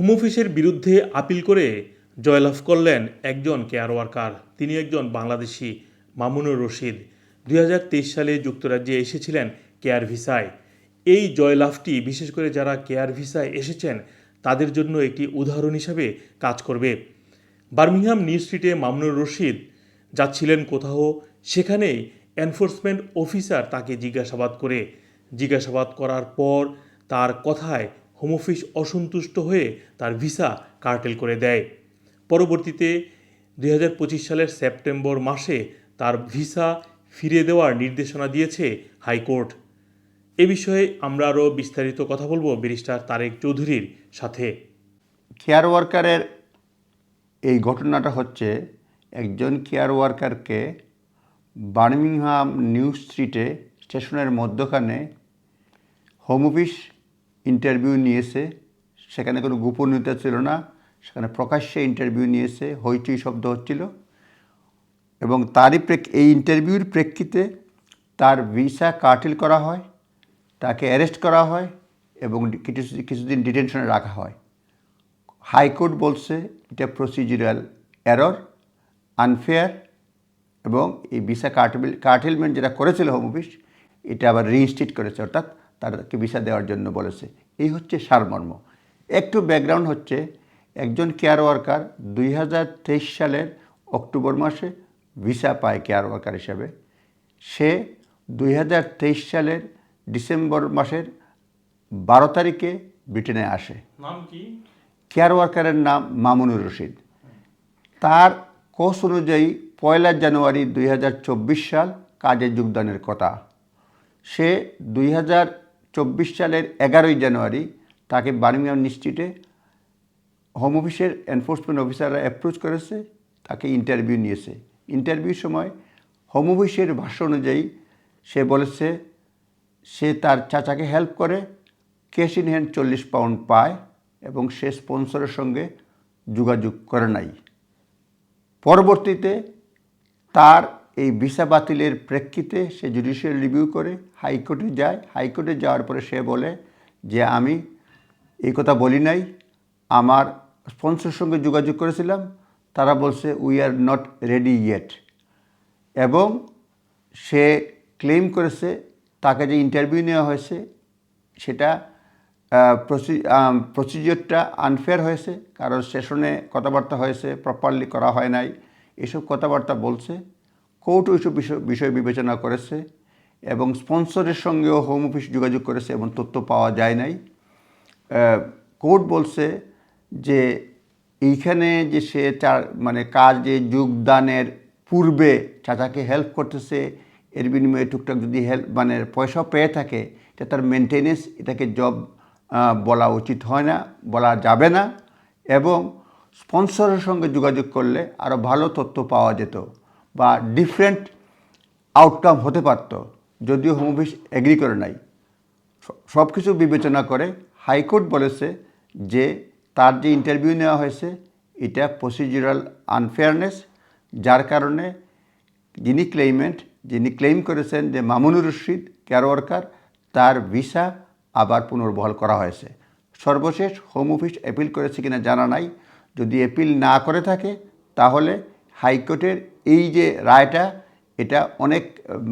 Home অফিসের বিরুদ্ধে appeal করে জয়লাভ করলেন একজন কেয়ার ওয়ার্কার। তিনি একজন বাংলাদেশি, মামুনুর রশিদ। দুই হাজার তেইশ সালে যুক্তরাজ্যে এসেছিলেন কেয়ার ভিসায়। এই জয়লাভটি, বিশেষ করে যারা কেয়ার ভিসায় এসেছেন, তাদের জন্য একটি উদাহরণ হিসাবে কাজ করবে। বার্মিংহাম নিউ স্ট্রিটে মামুনুর রশিদ যাচ্ছিলেন কোথাও সেখানেই এনফোর্সমেন্ট অফিসার তাকে জিজ্ঞাসাবাদ করে। জিজ্ঞাসাবাদ করার পর তার কথায় হোম অফিস অসন্তুষ্ট হয়ে তার ভিসা কার্টেল করে দেয়। পরবর্তীতে দু হাজার পঁচিশ সালের সেপ্টেম্বর মাসে তার ভিসা ফিরে দেওয়ার নির্দেশনা দিয়েছে হাইকোর্ট। এ বিষয়ে আমরা আরও বিস্তারিত কথা বলব ব্যারিস্টার তারেক চৌধুরীর সাথে। কেয়ার ওয়ার্কারের এই ঘটনাটা হচ্ছে একজন কেয়ার ওয়ার্কারকে বার্মিংহাম নিউ স্ট্রিটে স্টেশনের মধ্যখানে হোম অফিস ইন্টারভিউ নিয়েছে, সেখানে কোনো গোপনীয়তা ছিল না, সেখানে প্রকাশ্যে ইন্টারভিউ নিয়েছে, হইচই শব্দ হচ্ছিল এবং তারই এই ইন্টারভিউর প্রেক্ষিতে তার ভিসা কার্টিল করা হয়, তাকে অ্যারেস্ট করা হয় এবং কিছু, কিছুদিন ডিটেনশনে রাখা হয়। হাইকোর্ট বলছে এটা প্রসিডিউরাল এরর আনফেয়ার এবং এই ভিসা কার্টেল কার্টেলমেন্ট যেটা করেছিল হোম অফিস এটা আবার রিইনস্টেট করেছে, অর্থাৎ তাদেরকে ভিসা দেওয়ার জন্য বলেছে। এই হচ্ছে সারমর্ম। একটু ব্যাকগ্রাউন্ড হচ্ছে একজন কেয়ার ওয়ার্কার দুই হাজার তেইশ সালের অক্টোবর মাসে ভিসা পায় কেয়ার ওয়ার্কার হিসাবে। সে দুই হাজার তেইশ সালের ডিসেম্বর মাসের বারো তারিখে ব্রিটেনে আসে। নাম কি? কেয়ার ওয়ার্কারের নাম মামুনুর রশিদ। তার কোর্স অনুযায়ী পয়লা জানুয়ারি দুই হাজার চব্বিশ সাল কাজে যোগদানের কথা। সে দুই হাজার সালের এগারোই জানুয়ারি তাকে বার্মিংহাম ইনস্টিটিউটে হোম অফিসের এনফোর্সমেন্ট অফিসাররা অ্যাপ্রোচ করেছে, তাকে ইন্টারভিউ নিয়েছে। ইন্টারভিউর সময় হোম অফিসের ভাষ্য অনুযায়ী সে বলেছে, সে তার চাচাকে হেল্প করে, ক্যাশ ইন হ্যান্ড চল্লিশ পাউন্ড পায় এবং সে স্পন্সরের সঙ্গে যোগাযোগ করে নাই। পরবর্তীতে তার এই ভিসা বাতিলের প্রেক্ষিতে সে জুডিশিয়াল রিভিউ করে হাইকোর্টে যায়। হাইকোর্টে যাওয়ার পরে সে বলে যে, আমি এই কথা বলি নাই। আমার স্পন্সর সঙ্গে যোগাযোগ করেছিলাম। তারা বলছে we are not ready yet এবং সে ক্লেম করেছে, তাকে যে ইন্টারভিউ নেওয়া হয়েছে, সেটা প্রসিজিওরটা আনফেয়ার হয়েছে। কারণ সেশনে কথাবার্তা হয়েছে প্রপারলি করা হয় নাই। এসব কথাবার্তা বলছে। কোর্ট ওইসব বিষয় বিষয় বিবেচনা করেছে এবং স্পন্সরের সঙ্গেও হোম অফিস যোগাযোগ করেছে এবং তথ্য পাওয়া যায় নাই। কোর্ট বলছে যে এইখানে যে সে তার মানে কাজে যোগদানের পূর্বে চাচাকে হেল্প করতেছে, এর বিনিময়ে টুকটাক যদি হেল্প মানে পয়সা পেয়ে থাকে এটা তার মেনটেনেন্স এটাকে জব বলা উচিত হয় না, বলা যাবে না এবং স্পন্সরের সঙ্গে যোগাযোগ করলে আরও ভালো তথ্য পাওয়া যেত। বা ডিফারেন্ট আউটকাম হতে পারত, যদিও হোম অফিস এগ্রি করে নাই। সব কিছু বিবেচনা করে হাইকোর্ট বলেছে যে তার যে ইন্টারভিউ নেওয়া হয়েছে, এটা প্রসিডিউরাল আনফেয়ারনেস যার কারণে যিনি ক্লেইমেন্ট যিনি ক্লেইম করেছেন যে মামুনুর রশিদ কেয়ার ওয়ার্কার তার ভিসা আবার পুনর্বহাল করা হয়েছে। সর্বশেষ হোম অফিস অ্যাপিল করেছে কিনা জানা নাই। যদি অ্যাপিল না করে থাকে, তাহলে হাইকোর্টের এই যে রায়টা, এটা অনেক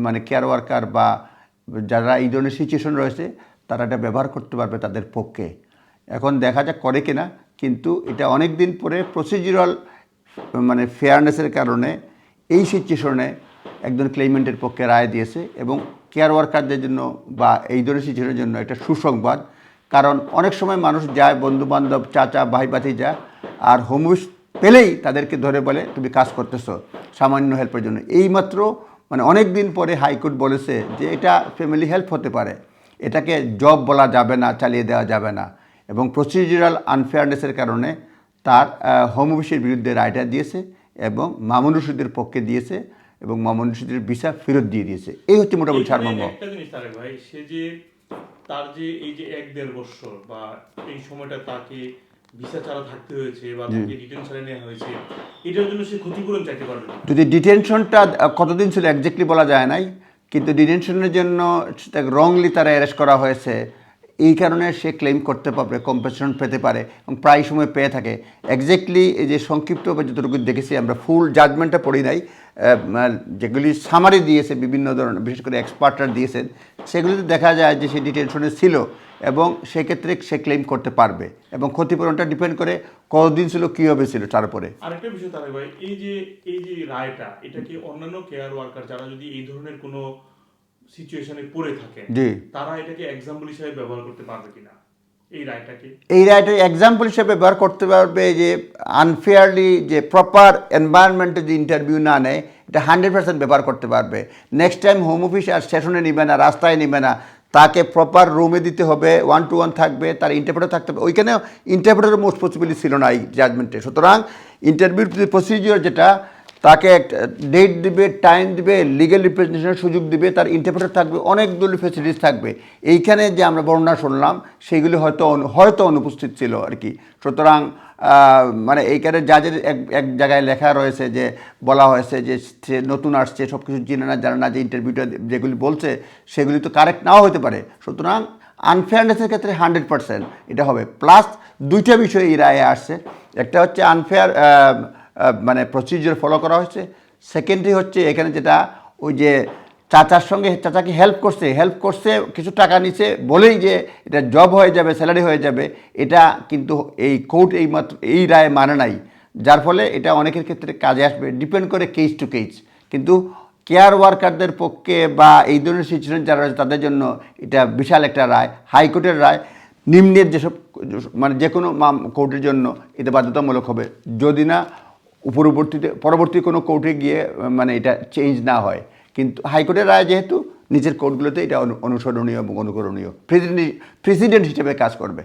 মানে কেয়ার ওয়ার্কার বা যারা এই ধরনের সিচুয়েশন রয়েছে, তারা এটা ব্যবহার করতে পারবে তাদের পক্ষে। এখন দেখা যাক করে কিনা, কিন্তু এটা অনেক দিন পরে প্রসিডিউরাল মানে ফেয়ারনেসের কারণে এই সিচুয়েশনে একজন ক্লেইমেন্টের পক্ষে রায় দিয়েছে এবং কেয়ার ওয়ার্কারদের জন্য বা এই ধরনের সিচুয়েশনের জন্য একটা সুসংবাদ। কারণ অনেক সময় মানুষ যায়, বন্ধুবান্ধব, চাচা ভাই যা আর হোম পেলেই তাদেরকে ধরে বলে তুমি কাজ করতেছো সামান্য হেল্পের জন্য। এইমাত্র মানে অনেক দিন পরে হাইকোর্ট বলেছে যে এটা ফ্যামিলি হেল্প হতে পারে। এটাকে জব বলা যাবে না চালিয়ে দেওয়া যাবে না। এবং প্রসিডিউরাল আনফেয়ারনেসের কারণে তার হোম অফিসের বিরুদ্ধে রায়টা দিয়েছে এবং মামুন রশিদের পক্ষে দিয়েছে এবং মামুন রশিদের ভিসা ফেরত দিয়ে দিয়েছে। এই হচ্ছে মোটামুটি সারমর্ম। একটা জিনিস ভাই সে যে তার যে এই যে এক দেড় বছর বা এই সময়টা তাকে ভিসা ছাড়া থাকতে হয়েছে বা তাকে ডিটেনশনে নেওয়া হয়েছে এটার জন্য সে ক্ষতিপূরণ চাইতে পারবে যদি ডিটেনশনটা কতদিন ছিল একজ্যাক্টলি বলা যায় নাই কিন্তু ডিটেনশনের জন্য তাকে রংলি তারা অ্যারেস্ট করা হয়েছে এই কারণে সে ক্লেম করতে পারবে কম্পেনসেশন পেতে পারে এবং প্রায় সময় পেয়ে থাকে। এক্স্যাক্টলি এই যে সংক্ষিপ্ত যতটুকু দেখেছি আমরা ফুল জাজমেন্টটা পড়ি নাই। যেগুলি সামারি দিয়েছে বিভিন্ন ধরনের বিশেষ করে এক্সপার্টরা দিয়েছেন সেগুলিতে দেখা যায় যে সে ডিটেনশনে ছিল। এবং সেক্ষেত্রে সে ক্লেম করতে পারবে এবং ক্ষতিপূরণটা ডিপেন্ড করে কতদিন ছিল কীভাবে ছিল তার উপরে। আরেকটা বিষয় তারেক ভাই এই যে এই যে রায়টা এটা কি অন্যান্য কেয়ার ওয়ার্কার যারা যদি এই ধরনের কোনো সিচুয়েশনে পড়ে থাকে জি। তারা এটাকে এক্সাম্পল হিসেবে ব্যবহার করতে পারবে কিনা? এই রায়টাকে এই রায়টা এক্সাম্পল হিসেবে ব্যবহার করতে পারবে যে আনফেয়ারলি যে প্রপার এনভায়রনমেন্টে যে ইন্টারভিউ না নেয় এটা হান্ড্রেড পার্সেন্ট ব্যবহার করতে পারবে। নেক্সট টাইম হোম অফিস আর স্টেশনে নিবে না রাস্তায় নিবে না তাকে প্রপার রুমে দিতে হবে ওয়ান টু ওয়ান থাকবে, তার ইন্টারপ্রেটার থাকতে হবে। ওইখানে ইন্টারপ্রেটারের মোস্ট পসিবিলিটি ছিল না এই জাজমেন্টে সুতরাং ইন্টারভিউ প্রসিজিওর যেটা তাকে ডেট দিবে টাইম দিবে লিগেল রিপ্রেজেন্টেশনের সুযোগ দিবে, তার ইন্টারপ্রেটার থাকবে অনেকগুলো ফেসিলিটিস থাকবে। এইখানে যে আমরা বর্ণনা শুনলাম, সেইগুলি হয়তো হয়তো অনুপস্থিত ছিল আর কি। সুতরাং মানে এইখানে জাজের এক এক জায়গায় লেখা রয়েছে যে, বলা হয়েছে যে, সে নতুন আসছে সব কিছু জেনে না, জানে না যে ইন্টারভিউটা যেগুলি বলছে, সেগুলি তো কারেক্ট নাও হতে পারে। সুতরাং আনফেয়ারনেসের ক্ষেত্রে হান্ড্রেড পার্সেন্ট এটা হবে। প্লাস দুইটা বিষয় এই রায়ে আসছে। একটা হচ্ছে আনফেয়ার মানে প্রসিজিওর ফলো করা হয়েছে। সেকেন্ডলি হচ্ছে এখানে যেটা, ওই যে চাচার সঙ্গে চাচাকে হেল্প করছে হেল্প করছে, কিছু টাকা নিছে, বলেই যে এটা জব হয়ে যাবে স্যালারি হয়ে যাবে। এটা কিন্তু এই কোর্ট এই মাত্র এই রায় মানে নাই। যার ফলে এটা অনেকের ক্ষেত্রে কাজে আসবে ডিপেন্ড করে কেস টু কেস কিন্তু কেয়ার ওয়ার্কারদের পক্ষে বা এই ধরনের সিচুয়েশন যারা রয়েছে, তাদের জন্য এটা বিশাল একটা রায় হাইকোর্টের রায়। নিম্নের যেসব মানে যে কোনো কোর্টের জন্য এটা বাধ্যতামূলক হবে। যদি না পরবর্তীতে পরবর্তী কোনো কোর্টে গিয়ে মানে এটা চেঞ্জ না হয়। কিন্তু হাইকোর্টের রায় যেহেতু, নিজের কোর্টগুলোতে এটা অনুসরণীয় এবং অনুকরণীয়। প্রেসিডেন্ট প্রেসিডেন্ট হিসেবে কাজ করবে।